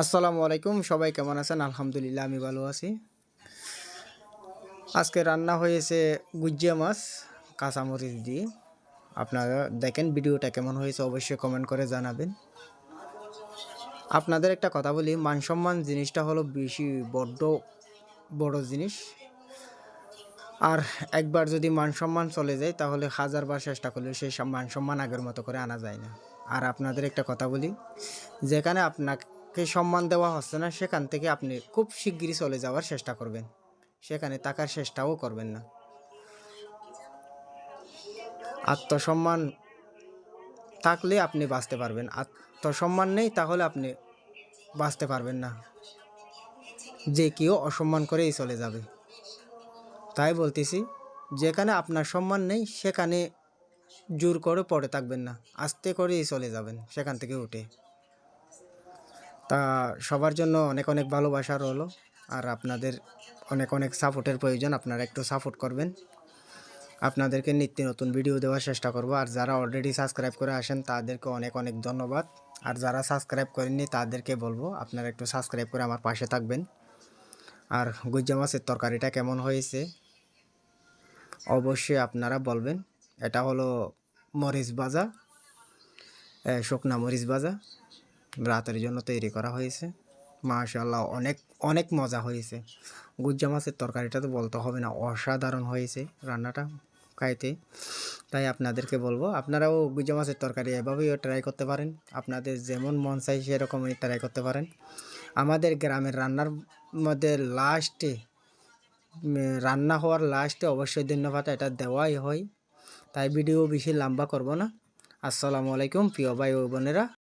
আসসালামু আলাইকুম, সবাই কেমন আছেন? আলহামদুলিল্লাহ, আমি ভালো আছি। আজকে রান্না হয়েছে গুজিয়া মাছ, কাঁচামরিচ দিয়ে। আপনারা দেখেন ভিডিওটা কেমন হয়েছে, অবশ্যই কমেন্ট করে জানাবেন। আপনাদের একটা কথা বলি মান সম্মান জিনিসটা হলো বেশি বড্ড, বড় জিনিস। আর একবার যদি মান সম্মান চলে যায়, তাহলে হাজারবার চেষ্টা করলে সেই সব মান সম্মান আগের মতো করে আনা যায় না। আর আপনাদের একটা কথা বলি, যেখানে আপনাকে সম্মান দেওয়া হচ্ছে না, সেখান থেকে আপনি খুব শিগগিরই চলে যাওয়ার চেষ্টা করবেন। সেখানে থাকার চেষ্টাও করবেন না। আত্মসম্মান থাকলে আপনি বাঁচতে পারবেন। আত্মসম্মান নেই তাহলে আপনি বাঁচতে পারবেন না। যে কেউ অসম্মান করেই চলে যাবে। তাই বলতেছি, যেখানে আপনার সম্মান নেই, সেখানে জোর করে পড়ে থাকবেন না। আস্তে করেই চলে যাবেন, সেখান থেকে উঠে। তা সবার জন্য অনেক অনেক ভালোবাসা রইল। আর আপনাদের অনেক অনেক সাপোর্টের প্রয়োজন, আপনারা একটু সাপোর্ট করবেন। আপনাদেরকে নিত্য নতুন ভিডিও দেওয়ার চেষ্টা করব। আর যারা অলরেডি সাবস্ক্রাইব করে আসেন, তাদেরকে অনেক অনেক ধন্যবাদ। আর যারা সাবস্ক্রাইব করেননি, তাদেরকে বলব, আপনারা একটু সাবস্ক্রাইব করে আমার পাশে থাকবেন। আর গুজ্জা মাছের তরকারিটা কেমন হয়েছে, অবশ্যই আপনারা বলবেন। এটা হলো মরিচ বাজা শুকনা মরিচ ভাজা। রাতের জন্য তৈরি করা হয়েছে। মাশাল্লাহ অনেক অনেক মজা হয়েছে। গুজ্জা মাছের তরকারিটা তো বলতে হবে না, অসাধারণ হয়েছে রান্নাটা খাইতে। তাই আপনাদেরকে বলব, আপনারাও গুজ্জা মাছের তরকারি এভাবেই ট্রাই করতে পারেন। আপনাদের যেমন মন চাই সেরকমই ট্রাই করতে পারেন। আমাদের গ্রামের রান্নার মধ্যে লাস্টে রান্না হওয়ার লাস্টে অবশ্যই ধন্যবাদ, এটা দেওয়াই হয়। তাই ভিডিও বেশি লম্বা করব না। আসসালামু আলাইকুম, প্রিয় ভাই ও বোনেরা।